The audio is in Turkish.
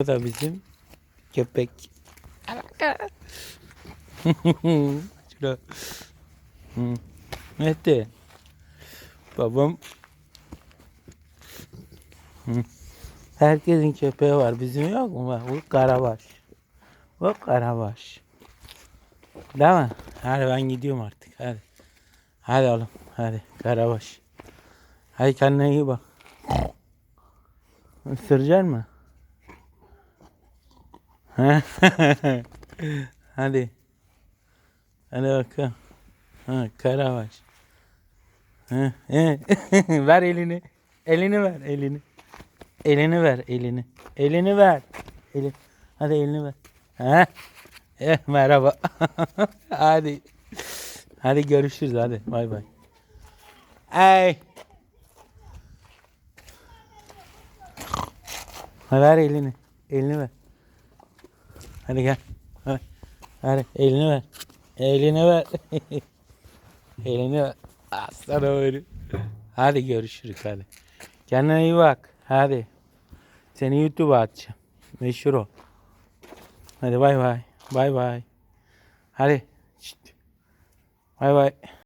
Bu da bizim köpek. Şurada. Hı. Mehdi. Babam. Hı. Herkesin köpeği var. Bizim yok mu? Bak bu Karabaş. Bu Karabaş. Değil mi? Hadi ben gidiyorum artık. Hadi. Hadi oğlum. Hadi Karabaş. Hadi kendine iyi bak. Isıracak mı? Hadi. Hadi bakalım. Ha, Karabaş. Ha, he. ver elini. Elini ver elini. Elini ver elini. Elini ver. Elini. Hadi elini ver. Ha? Eh, merhaba. hadi. Hadi görüşürüz hadi. Bay bay. Ay. Ver elini. Elini ver. Hadi gel. Hadi. Hadi elini ver. Elini ver. elini ver. Aslan öyle. Hadi görüşürüz hadi. Kendine iyi bak. Hadi. Seni YouTube'a atacağım. Meşhur ol. Hadi bay bay. Bay bay. Hadi. Bay bay.